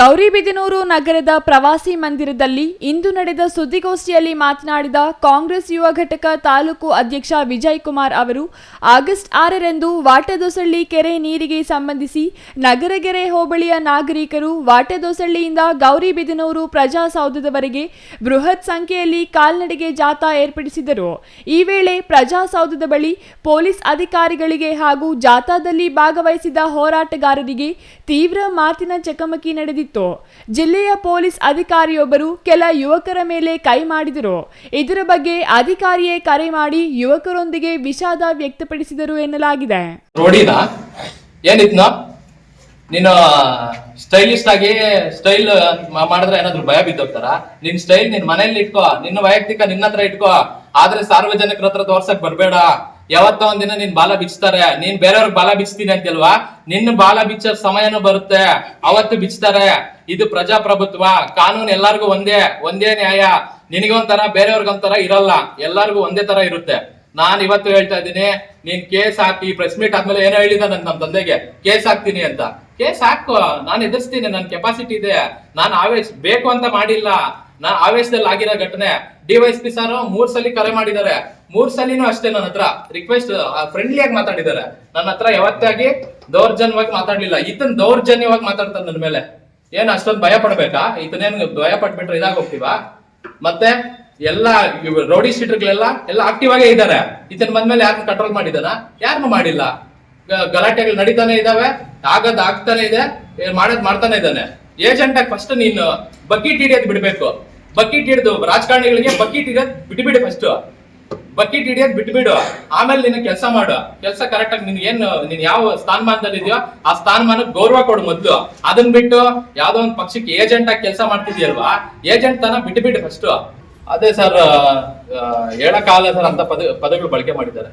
ಗೌರಿಬಿದನೂರು ನಗರದ ಪ್ರವಾಸಿ ಮಂದಿರದಲ್ಲಿ ಇಂದು ನಡೆದ ಸುದ್ದಿಗೋಷ್ಠಿಯಲ್ಲಿ ಮಾತನಾಡಿದ ಕಾಂಗ್ರೆಸ್ ಯುವ ಘಟಕ ತಾಲೂಕು ಅಧ್ಯಕ್ಷ ವಿಜಯ್ ಕುಮಾರ್ ಅವರು, ಆಗಸ್ಟ್ ಆರರಂದು ವಾಟದೊಸಳ್ಳಿ ಕೆರೆ ನೀರಿಗೆ ಸಂಬಂಧಿಸಿ ನಗರಗೆರೆ ಹೋಬಳಿಯ ನಾಗರಿಕರು ವಾಟದೊಸಳ್ಳಿಯಿಂದ ಗೌರಿಬಿದನೂರು ಪ್ರಜಾಸೌಧದವರೆಗೆ ಬೃಹತ್ ಸಂಖ್ಯೆಯಲ್ಲಿ ಕಾಲ್ನಡಿಗೆ ಜಾಥಾ ಏರ್ಪಡಿಸಿದರು. ಈ ವೇಳೆ ಪ್ರಜಾಸೌಧದ ಬಳಿ ಪೊಲೀಸ್ ಅಧಿಕಾರಿಗಳಿಗೆ ಹಾಗೂ ಜಾಥಾದಲ್ಲಿ ಭಾಗವಹಿಸಿದ ಹೋರಾಟಗಾರರಿಗೆ ತೀವ್ರ ಮಾತಿನ ಚಕಮಕಿ ನಡೆದಿತ್ತು. ಜಿಲ್ಲೆಯ ಪೊಲೀಸ್ ಅಧಿಕಾರಿಯೊಬ್ಬರು ಕೆಲ ಯುವಕರ ಮೇಲೆ ಕೈ ಮಾಡಿದರು. ಇದರ ಬಗ್ಗೆ ಅಧಿಕಾರಿಯೇ ಕರೆ ಮಾಡಿ ಯುವಕರೊಂದಿಗೆ ವಿಷಾದ ವ್ಯಕ್ತಪಡಿಸಿದರು ಎನ್ನಲಾಗಿದೆ. ರೋಡಿನ? ಏನಿತ್ನ? ನೀನು ಸ್ಟೈಲಿಸ್ಟ್ ಆಗಿ ಸ್ಟೈಲ್ ಮಾಡಿದ್ರೆ ಏನಾದ್ರು ಭಯ ಬಿದ್ದೋಗ್ತಾರ? ನಿನ್ ಸ್ಟೈಲ್ ನಿನ್ ಮನೇಲಿ ಇಟ್ಕೋ, ನಿನ್ನ ವೈಯಕ್ತಿಕ ನಿನ್ನ ಹತ್ರ ಇಟ್ಕೋ. ಆದ್ರೆ ಸಾರ್ವಜನಿಕರ ಹತ್ರ ತೋರ್ಸಕ್ ಬರ್ಬೇಡ. ಯಾವತ್ತೋ ಒಂದಿನ ನಿನ್ ಬಾಲ ಬಿಚ್ತಾರೆ. ನೀನ್ ಬೇರೆಯವ್ರಿಗೆ ಬಾಲ ಬಿಚ್ತೀನಿ ಅಂತಿಲ್ವಾ? ನಿನ್ನ ಬಾಲ ಬಿಚ್ಚ ಸಮಯನೂ ಬರುತ್ತೆ. ಅವತ್ತು ಬಿಚ್ತಾರೆ. ಇದು ಪ್ರಜಾಪ್ರಭುತ್ವ. ಕಾನೂನು ಎಲ್ಲಾರ್ಗು ಒಂದೇ ಒಂದೇ ನ್ಯಾಯ. ನಿನಗೊಂಥರ, ಬೇರೆಯವ್ರಿಗೊಂಥರ ಇರಲ್ಲ. ಎಲ್ಲಾರ್ಗು ಒಂದೇ ತರ ಇರುತ್ತೆ. ನಾನ್ ಇವತ್ತು ಹೇಳ್ತಾ ಇದ್ದೀನಿ, ನೀನ್ ಕೇಸ್ ಹಾಕಿ ಪ್ರೆಸ್ ಮೀಟ್ ಆದ್ಮೇಲೆ ಏನೋ ಹೇಳಿದ ನನ್ ನಮ್ ತಂದೆಗೆ. ಕೇಸ್ ಹಾಕ್ತೀನಿ ಅಂತ. ಕೇಸ್ ಹಾಕು. ನಾನು ಎದುರಿಸ್ತೀನಿ. ನನ್ ಕೆಪಾಸಿಟಿ ಇದೆ. ನಾನು ಆವೇಶ್ ಬೇಕು ಅಂತ ಮಾಡಿಲ್ಲ. ನಾ ಆವೇಶದಲ್ಲಿ ಆಗಿರೋ ಘಟನೆ. ಡಿವೈಎಸ್ಪಿ ಸರ್ ಮೂರ್ ಸಲ ಕರೆ ಮಾಡಿದ್ದಾರೆ. ಮೂರ್ ಸಲಿನೂ ಅಷ್ಟೇ ನನ್ನ ಹತ್ರ ರಿಕ್ವೆಸ್ಟ್ ಫ್ರೆಂಡ್ಲಿ ಆಗಿ ಮಾತಾಡಿದ್ದಾರೆ. ನನ್ನ ಹತ್ರ ಯಾವತ್ತಾಗಿ ದೌರ್ಜನ್ಯವಾಗಿ ಮಾತಾಡ್ಲಿಲ್ಲ. ಈತನ್ ದೌರ್ಜನ್ಯವಾಗಿ ಮಾತಾಡ್ತಾರೆ ನನ್ನ ಮೇಲೆ. ಏನ್ ಅಷ್ಟೊಂದು ಭಯ ಪಡ್ಬೇಕಾ? ಈತನೇನ್ ಭಯ ಪಟ್ಬಿಟ್ರೆ ಇದಾಗ ಹೋಗ್ತೀವಾ ಮತ್ತೆ ಎಲ್ಲ ರೌಡಿ ಶೀಟರ್ಗಳೆಲ್ಲ ಎಲ್ಲ ಆಕ್ಟಿವ್ ಆಗೇ ಇದ್ದಾರೆ. ಈತನ್ ಬಂದ್ಮೇಲೆ ಯಾರನ್ನ ಕಂಟ್ರೋಲ್ ಮಾಡಿದಾನ ಯಾರನ್ನು ಮಾಡಿಲ್ಲ. ಗಲಾಟೆಗಳು ನಡೀತಾನೆ ಇದಾವೆ ಆಗದ್ ಆಗ್ತಾನೆ ಇದೆ. ಮಾಡೋದ್ ಮಾಡ್ತಾನೆ ಇದ್ದಾನೆ. ಏಜೆಂಟ್ ಆಗಿ ಫಸ್ಟ್ ನೀನು ಬಕೀಟ್ ಹಿಡಿಯೋದ್ ಬಿಡ್ಬೇಕು. ಬಕೀಟ್ ಹಿಡಿದು, ರಾಜಕಾರಣಿಗಳಿಗೆ ಬಕೆಟ್ ಹಿಡಿಯೋದ್ ಬಿಟ್ಬಿಡು ಫಸ್ಟ್ ಬಕೆಟ್ ಹಿಡಿಯೋದ್ ಬಿಟ್ಬಿಡು. ಆಮೇಲೆ ನಿನ್ನ ಕೆಲಸ ಮಾಡು. ಕೆಲಸ ಕರೆಕ್ಟ್ ಆಗಿ ನಿನ್ಗೆ ಏನು, ನೀನ್ ಯಾವ ಸ್ಥಾನಮಾನದಲ್ಲಿ ಇದೆಯೋ ಆ ಸ್ಥಾನಮಾನಕ್ಕೆ ಗೌರವ ಕೊಡು ಮೊದ್ಲು. ಅದನ್ನ ಬಿಟ್ಟು ಯಾವ್ದೋ ಒಂದು ಪಕ್ಷಕ್ಕೆ ಏಜೆಂಟ್ ಆಗಿ ಕೆಲಸ ಮಾಡ್ತಿದ್ಯಲ್ವಾ? ಏಜೆಂಟ್ ತನ ಬಿಟ್ಬಿಡು ಫಸ್ಟ್ ಅದೇ ಸರ್ ಹೇಳಕ್ಕಾಗಲ್ಲ ಸರ್ ಅಂತ ಪದ, ಪದಗಳು ಬಳಕೆ ಮಾಡಿದ್ದಾರೆ.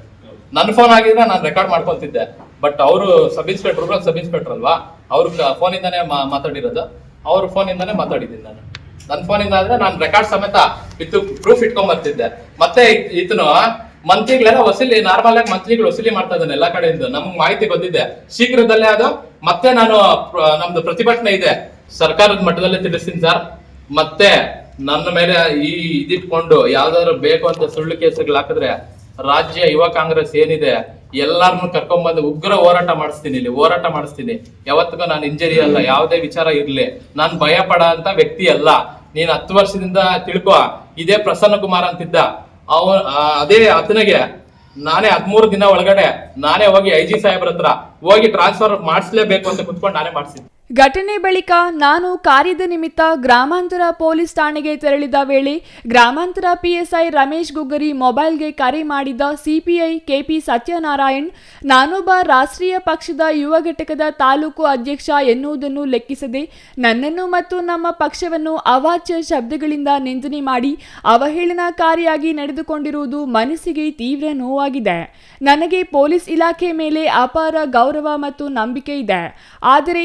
ನನ್ನ ಫೋನ್ ಆಗಿದ್ರೆ ನಾನು ರೆಕಾರ್ಡ್ ಮಾಡ್ಕೊಂತಿದ್ದೆ ಬಟ್ ಅವರು ಸಬ್ ಇನ್ಸ್ಪೆಕ್ಟರ್ ಸಬ್ ಇನ್ಸ್ಪೆಕ್ಟರ್ ಅಲ್ವಾ? ಅವ್ರ ಫೋನಿಂದಾನೇ ಮಾತಾಡಿರೋದು. ಅವ್ರ ಫೋನಿಂದಾನೇ ಮಾತಾಡಿದ್ದೀನಿ ನಾನು. ನನ್ನ ಫೋನಿಂದ ಆದ್ರೆ ನಾನು ರೆಕಾರ್ಡ್ ಸಮೇತ ವಿತ್ ಪ್ರೂಫ್ ಇಟ್ಕೊಂಡ್ ಬರ್ತಿದ್ದೆ ಮತ್ತೆ ಇತನು ಮಂತ್ರಿಗಳೆಲ್ಲ ವಸೂಲಿ ನಾರ್ಮಲ್ ಆಗಿ ಮಂತ್ರಿಗಳು ವಸೂಲಿ ಮಾಡ್ತಾ ಇದ್ದಾನೆ ಎಲ್ಲಾ ಕಡೆಯಿಂದ. ನಮ್ಗೆ ಮಾಹಿತಿ ಬಂದಿದೆ. ಶೀಘ್ರದಲ್ಲೇ ಅದು ಮತ್ತೆ ನಾನು ನಮ್ದು ಪ್ರತಿಭಟನೆ ಇದೆ. ಸರ್ಕಾರದ ಮಟ್ಟದಲ್ಲೇ ತಿಳಿಸ್ತೀನಿ ಸರ್. ಮತ್ತೆ ನನ್ನ ಮೇಲೆ ಈ ಇದಿಟ್ಕೊಂಡು ಯಾವ್ದಾದ್ರು ಬೇಕು ಅಂತ ಸುಳ್ಳು ಕೇಸುಗಳು ಹಾಕಿದ್ರೆ ರಾಜ್ಯ, ಯುವ ಕಾಂಗ್ರೆಸ್ ಏನಿದೆ ಎಲ್ಲಾರನ್ನು ಕರ್ಕೊಂಡ್ಬಂದು ಉಗ್ರ ಹೋರಾಟ ಮಾಡಿಸ್ತೀನಿ ಇಲ್ಲಿ. ಹೋರಾಟ ಮಾಡಿಸ್ತೀನಿ. ಯಾವತ್ತಿಗೂ ನಾನು ಇಂಜರಿ ಅಲ್ಲ, ಯಾವುದೇ ವಿಚಾರ ಇರಲಿ. ನಾನು ಭಯ ಪಡ ಅಂತ ವ್ಯಕ್ತಿ ಅಲ್ಲ. ನೀನ್ ಹತ್ತು ವರ್ಷದಿಂದ ತಿಳ್ಕೊ, ಇದೇ ಪ್ರಸನ್ನ ಕುಮಾರ್ ಅಂತಿದ್ದ. ಅವ ಅದೇ ಆತನಿಗೆ ನಾನೇ ಹದ್ಮೂರು ದಿನ ಒಳಗಡೆ ನಾನೇ ಹೋಗಿ ಐ ಜಿ ಸಾಹೇಬ್ರ ಹತ್ರ ಹೋಗಿ ಟ್ರಾನ್ಸ್ಫರ್ ಮಾಡಿಸ್ಲೇಬೇಕು ಅಂತ ಕುತ್ಕೊಂಡು ನಾನೇ ಮಾಡಿಸಿದ್ದೆ. ಘಟನೆ ಬಳಿಕ ನಾನು ಕಾರ್ಯದ ನಿಮಿತ್ತ ಗ್ರಾಮಾಂತರ ಪೊಲೀಸ್ ಠಾಣೆಗೆ ತೆರಳಿದ ವೇಳೆ ಗ್ರಾಮಾಂತರ ಪಿಎಸ್ಐ ರಮೇಶ್ ಗುಗ್ಗರಿ ಮೊಬೈಲ್ಗೆ ಕರೆ ಮಾಡಿದ ಸಿಪಿಐ ಕೆಪಿ ಸತ್ಯನಾರಾಯಣ್, ನಾನೊಬ್ಬ ರಾಷ್ಟ್ರೀಯ ಪಕ್ಷದ ಯುವ ಘಟಕದ ತಾಲೂಕು ಅಧ್ಯಕ್ಷ ಎನ್ನುವುದನ್ನು ಲೆಕ್ಕಿಸದೆ ನನ್ನನ್ನು ಮತ್ತು ನಮ್ಮ ಪಕ್ಷವನ್ನು ಅವಾಚ್ಯ ಶಬ್ದಗಳಿಂದ ನಿಂದನೆ ಮಾಡಿ ಅವಹೇಳನಕಾರಿಯಾಗಿ ನಡೆದುಕೊಂಡಿರುವುದು ಮನಸ್ಸಿಗೆ ತೀವ್ರ ನೋವಾಗಿದೆ. ನನಗೆ ಪೊಲೀಸ್ ಇಲಾಖೆ ಮೇಲೆ ಅಪಾರ ಗೌರವ ಮತ್ತು ನಂಬಿಕೆ ಇದೆ. ಆದರೆ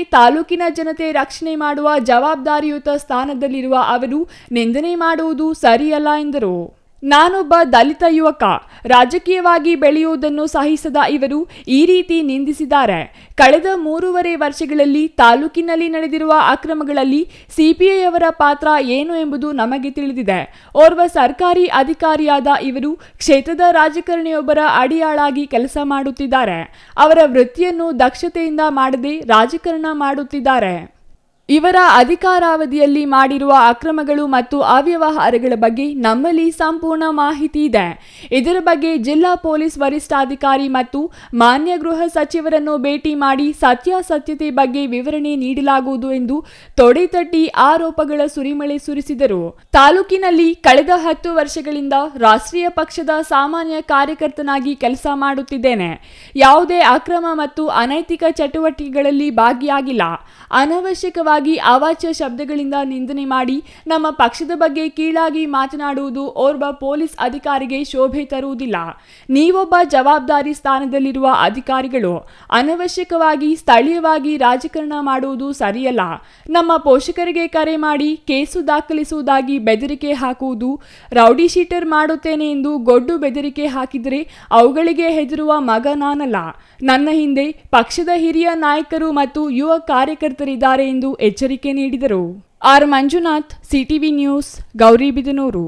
ತಾಲೂಕಿನ ಜನತೆ ರಕ್ಷಣೆ ಮಾಡುವ ಜವಾಬ್ದಾರಿಯುತ ಸ್ಥಾನದಲ್ಲಿರುವ ಅವರು ನಿಂದನೆ ಮಾಡುವುದು ಸರಿಯಲ್ಲ ಎಂದರು. ನಾನೊಬ್ಬ ದಲಿತ ಯುವಕ. ರಾಜಕೀಯವಾಗಿ ಬೆಳೆಯುವುದನ್ನು ಸಹಿಸದ ಇವರು ಈ ರೀತಿ ನಿಂದಿಸಿದ್ದಾರೆ. ಕಳೆದ ಮೂರುವರೆ ವರ್ಷಗಳಲ್ಲಿ ತಾಲೂಕಿನಲ್ಲಿ ನಡೆದಿರುವ ಅಕ್ರಮಗಳಲ್ಲಿ ಸಿಪಿಐಯವರ ಪಾತ್ರ ಏನು ಎಂಬುದು ನಮಗೆ ತಿಳಿದಿದೆ. ಓರ್ವ ಸರ್ಕಾರಿ ಅಧಿಕಾರಿಯಾದ ಇವರು ಕ್ಷೇತ್ರದ ರಾಜಕಾರಣಿಯೊಬ್ಬರ ಅಡಿಯಾಳಾಗಿ ಕೆಲಸ ಮಾಡುತ್ತಿದ್ದಾರೆ. ಅವರ ವೃತ್ತಿಯನ್ನು ದಕ್ಷತೆಯಿಂದ ಮಾಡದೆ ರಾಜಕಾರಣ ಮಾಡುತ್ತಿದ್ದಾರೆ. ಇವರ ಅಧಿಕಾರಾವಧಿಯಲ್ಲಿ ಮಾಡಿರುವ ಅಕ್ರಮಗಳು ಮತ್ತು ಅವ್ಯವಹಾರಗಳ ಬಗ್ಗೆ ನಮ್ಮಲ್ಲಿ ಸಂಪೂರ್ಣ ಮಾಹಿತಿ ಇದೆ. ಇದರ ಬಗ್ಗೆ ಜಿಲ್ಲಾ ಪೊಲೀಸ್ ವರಿಷ್ಠಾಧಿಕಾರಿ ಮತ್ತು ಮಾನ್ಯ ಗೃಹ ಸಚಿವರನ್ನು ಭೇಟಿ ಮಾಡಿ ಸತ್ಯಾಸತ್ಯತೆ ಬಗ್ಗೆ ವಿವರಣೆ ನೀಡಲಾಗುವುದು ಎಂದು ತೊಡೆತಟ್ಟಿ ಆರೋಪಗಳ ಸುರಿಮಳೆ ಸುರಿಸಿದರು. ತಾಲೂಕಿನಲ್ಲಿ ಕಳೆದ ಹತ್ತು ವರ್ಷಗಳಿಂದ ರಾಷ್ಟ್ರೀಯ ಪಕ್ಷದ ಸಾಮಾನ್ಯ ಕಾರ್ಯಕರ್ತನಾಗಿ ಕೆಲಸ ಮಾಡುತ್ತಿದ್ದೇನೆ. ಯಾವುದೇ ಅಕ್ರಮ ಮತ್ತು ಅನೈತಿಕ ಚಟುವಟಿಕೆಗಳಲ್ಲಿ ಭಾಗಿಯಾಗಿಲ್ಲ. ಅನವಶ್ಯಕವಾಗಿ ಅವಾಚ್ಯ ಶಬ್ದಗಳಿಂದ ನಿಂದನೆ ಮಾಡಿ ನಮ್ಮ ಪಕ್ಷದ ಬಗ್ಗೆ ಕೀಳಾಗಿ ಮಾತನಾಡುವುದು ಓರ್ವ ಪೊಲೀಸ್ ಅಧಿಕಾರಿಗೆ ಶೋಭೆ ತರುವುದಿಲ್ಲ. ನೀವೊಬ್ಬ ಜವಾಬ್ದಾರಿ ಸ್ಥಾನದಲ್ಲಿರುವ ಅಧಿಕಾರಿಗಳು ಅನವಶ್ಯಕವಾಗಿ ಸ್ಥಳೀಯವಾಗಿ ರಾಜಕಾರಣ ಮಾಡುವುದು ಸರಿಯಲ್ಲ. ನಮ್ಮ ಪೋಷಕರಿಗೆ ಕರೆ ಮಾಡಿ ಕೇಸು ದಾಖಲಿಸುವುದಾಗಿ ಬೆದರಿಕೆ ಹಾಕುವುದು, ರೌಡಿ ಶೀಟರ್ ಮಾಡುತ್ತೇನೆ ಎಂದು ಗೊಡ್ಡು ಬೆದರಿಕೆ ಹಾಕಿದರೆ ಅವುಗಳಿಗೆ ಹೆದರುವ ಮಗ ನಾನಲ್ಲ. ನನ್ನ ಹಿಂದೆ ಪಕ್ಷದ ಹಿರಿಯ ನಾಯಕರು ಮತ್ತು ಯುವ ಕಾರ್ಯಕರ್ತರಿದ್ದಾರೆ ಎಂದು ಎಚ್ಚರಿಕೆ ನೀಡಿದರು. R Manjunath CTV news Gauribidanur